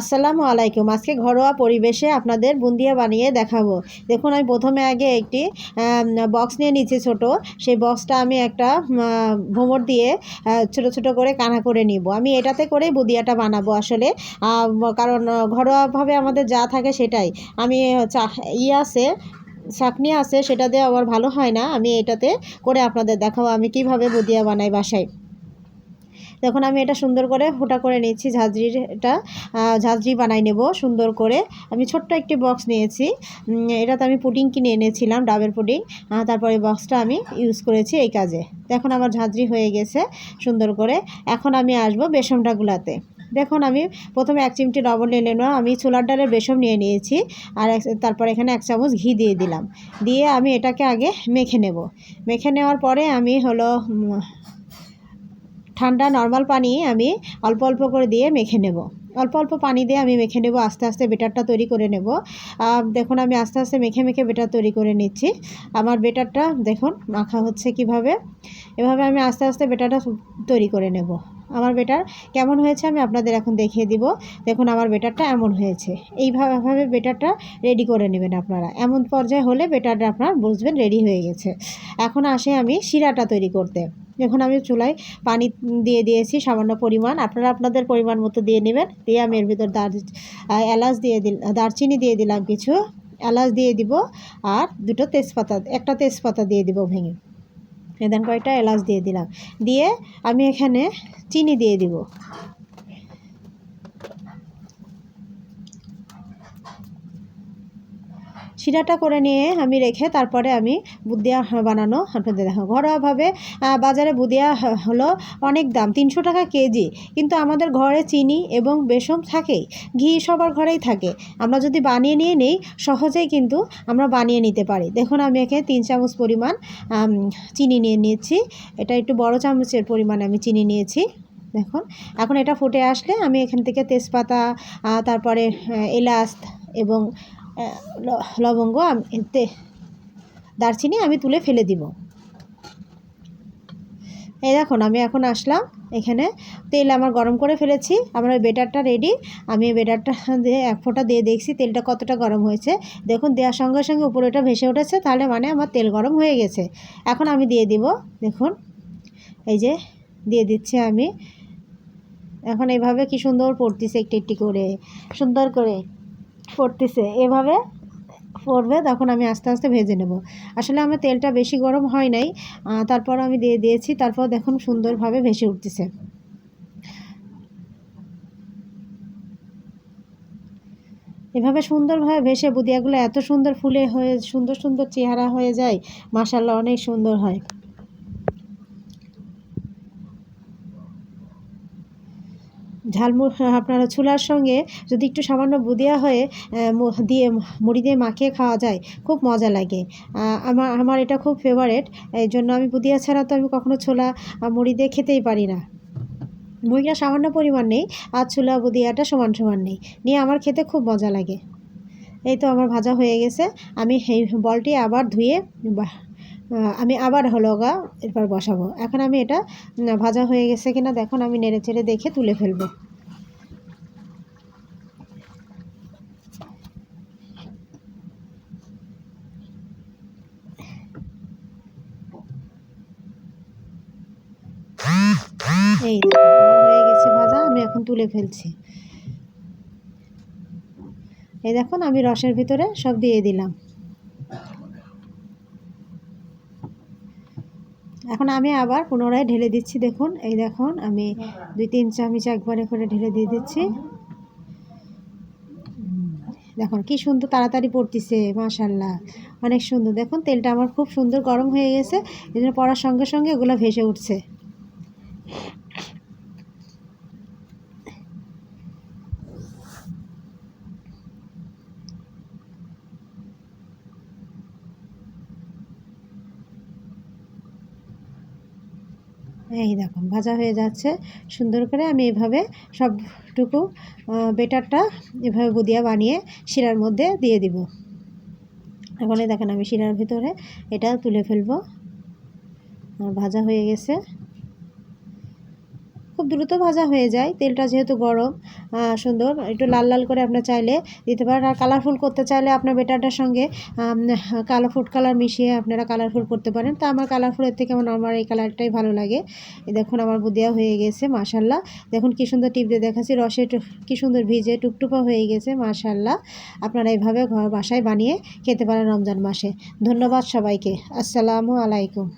আসসালামু আলাইকুম। আজকে ঘরোয়া পরিবেশে আপনাদের বুন্দিয়া বানিয়ে দেখাবো। দেখুন, আমি প্রথমে আগে একটি বক্স নিয়ে নিচ্ছি ছোট। সেই বক্সটা আমি একটা ভোমর দিয়ে ছোট ছোট করে কানা করে নিব। আমি এটাতে করেই বুদিয়াটা বানাবো আসলে। কারণ ঘরোয়াভাবে আমাদের যা থাকে সেটাই। আমি ইয়ে আছে, চাকনি আছে, সেটা দিয়ে আবার ভালো হয় না। আমি এটাতে করে আপনাদের দেখাবো আমি কীভাবে বুদিয়া বানাই বাসায়। দেখুন আমি এটা সুন্দর করে ফোটা করে নিয়েছি আহ, ঝাঁঝরি বানাই নেব সুন্দর করে। আমি ছোট্ট একটি বক্স নিয়েছি। এটাতে আমি পুডিং কিনে এনেছিলাম ডাবের পুডিং। তারপরে বক্সটা আমি ইউজ করেছি এই কাজে। দেখুন আমার ঝাঁঝরি হয়ে গেছে সুন্দর করে। এখন আমি আসব বেসনটা গুলাতে। দেখুন আমি প্রথমে এক চিমটি লবণ নিয়ে নিলাম আমি ছোলার ডালের বেসন নিয়ে নিয়েছি আর তারপর এখানে এক চামচ ঘি দিয়ে দিলাম। দিয়ে আমি এটাকে আগে মেখে নেব। মেখে নেওয়ার পরে আমি হলো ঠান্ডা নর্মাল পানি আমি অল্প অল্প করে দিয়ে মেখে নেব। অল্প অল্প পানি দিয়ে আমি মেখে নেব, আস্তে আস্তে বেটারটা তৈরি করে নেব। দেখুন আমি আস্তে আস্তে মেখে মেখে বেটার তৈরি করে নিচ্ছি। আমার বেটারটা দেখুন মাখা হচ্ছে কীভাবে। এভাবে আমি আস্তে আস্তে বেটারটা তৈরি করে নেব। আমার বেটার কেমন হয়েছে আমি আপনাদের এখন দেখিয়ে দিব। দেখুন আমার বেটারটা এমন হয়েছে। এইভাবে বেটারটা রেডি করে নেবেন আপনারা। এমন পর্যায়ে হলে বেটারটা আপনার বুঝবেন রেডি হয়ে গেছে। এখন আসে আমি শিরাটা তৈরি করতে। এখন আমি চুলায় পানি দিয়ে দিয়েছি সামান্য পরিমাণ। আপনারা আপনাদের পরিমাণ মতো দিয়ে নেবেন। দিয়ে আমি এর ভিতর দার এলাচ দিয়ে দিল, দারচিনি দিয়ে দিলাম কিছু। এলাচ দিয়ে দিব আর দুটো তেজপাতা, একটা তেজপাতা দিয়ে দিব ভেঙে। এদান কয়েকটা এলাচ দিয়ে দিলাম। দিয়ে আমি এখানে চিনি দিয়ে দিব। শিরাটা করে নিয়ে আমি রেখে তারপরে আমি বুদিয়া বানানো আপনাদের দেখো ঘরোয়াভাবে বাজারে বুদিয়া হলো অনেক দাম, তিনশো টাকা কেজি। কিন্তু আমাদের ঘরে চিনি এবং বেসম থাকেই, ঘি সবার ঘরেই থাকে। আমরা যদি বানিয়ে নিয়ে নেই, সহজেই কিন্তু আমরা বানিয়ে নিতে পারি। দেখুন, আমি এখানে তিন চামচ পরিমাণ চিনি নিয়ে নিয়েছি। এটা একটু বড় চামচের পরিমাণ আমি চিনি নিয়েছি। দেখুন, এখন এটা ফুটে আসলে আমি এখান থেকে তেজপাতা তারপরে এলাচ এবং লবঙ্গ দারচিনি আমি তুলে ফেলে দিব। এই দেখুন, আমি এখন আসলাম। এখানে তেল আমার গরম করে ফেলেছি। আমার ওই বেটারটা রেডি আমি বেটারটা দিয়ে এক ফোঁটা দিয়ে দেখছি তেলটা কতটা গরম হয়েছে। দেখুন, দেওয়ার সঙ্গে সঙ্গে উপরে ওটা ভেসে উঠেছে, তাহলে মানে আমার তেল গরম হয়ে গেছে। এখন আমি দিয়ে দিব, দেখুন। এই যে, দিয়ে দিচ্ছি আমি। এখন এইভাবে কি সুন্দর পড়তেছে একটি একটি করে। সুন্দর করে। পড়তেছে এভাবে পড়বে তখন আমি আস্তে আস্তে ভেজে নেব। আসলে আমার তেলটা বেশি গরম হয় নাই। তারপর আমি দিয়ে দিয়েছি, তারপর দেখুন সুন্দরভাবে ভেসে উঠতেছে। এভাবে সুন্দরভাবে ভেসে বুদিয়াগুলো এত সুন্দর ফুলে হয়ে, সুন্দর সুন্দর চেহারা হয়ে যায় মাসাল্লাহ অনেক সুন্দর হয়। ঝালমু আপনারা চুলার সঙ্গে যদি একটু সামান্য বুদিয়া হয়ে দিয়ে, মুড়ি দিয়ে মাখিয়ে খাওয়া যায়, খুব মজা লাগে। আমার আমার এটা খুব ফেভারেট এই জন্য আমি বুদিয়া ছাড়া তো আমি কখনো ছোলা মুড়ি দিয়ে খেতেই পারি না। মুড়িটা সামান্য পরিমাণ নেই, আর ছোলা বুদিয়াটা সমান সমান নেই। নিয়ে আমার খেতে খুব মজা লাগে। এই তো আমার ভাজা হয়ে গেছে, আমি এই বলটি আবার ধুয়ে আমি আবার হলো গা এরপর বসাবো। এখন আমি এটা ভাজা হয়ে গেছে কিনা দেখুন আমি নেড়ে চেড়ে দেখে তুলে ফেলব। এই হয়ে গেছে ভাজা, আমি এখন তুলে ফেলছি। এই দেখুন, আমি রসের ভিতরে সব দিয়ে দিলাম। এখন আমি আবার পুনরায় ঢেলে দিচ্ছি, দেখুন। এই দেখুন, আমি দুই তিন চামচ একবারে করে ঢেলে দিয়ে দিচ্ছি। দেখুন, কি সুন্দর তাড়াতাড়ি পড়তেছে মাশাল্লাহ অনেক সুন্দর। দেখুন, তেলটা আমার খুব সুন্দর গরম হয়ে গেছে এই জন্য পড়ার সঙ্গে সঙ্গে এগুলো ভেসে উঠছে। এই দেখুন, ভাজা হয়ে যাচ্ছে। সুন্দর করে আমি এভাবে সবটুকু বেটারটা এভাবে বুদিয়া বানিয়ে শিরার মধ্যে দিয়ে দিব। এখন দেখেন আমি শিরার ভিতরে এটা তুলে ফেলব। ভাজা হয়ে গেছে। দ্রুত ভাজা হয়ে যায়। তেলটা যেহেতু গরম সুন্দর, একটু লাল লাল করে আপনার চাইলে দিতে পারেন। আর কালারফুল করতে চাইলে আপনার বেটারটার সঙ্গে কালো ফুড কালার মিশিয়ে আপনারা কালারফুল করতে পারেন। তা আমার কালারফুলের থেকে আমার নর্মাল এই কালারটাই ভালো লাগে। দেখুন, আমার বুদিয়া হয়ে গেছে, মাশাল্লাহ। দেখুন কী সুন্দর টিপ দিয়ে দেখাচ্ছি রসে কি সুন্দর ভিজে টুকটুপা হয়ে গেছে, মাশাল্লাহ। আপনারা এইভাবে ঘর বাসায় বানিয়ে খেতে পারেন রমজান মাসে। ধন্যবাদ সবাইকে। আসসালামু আলাইকুম।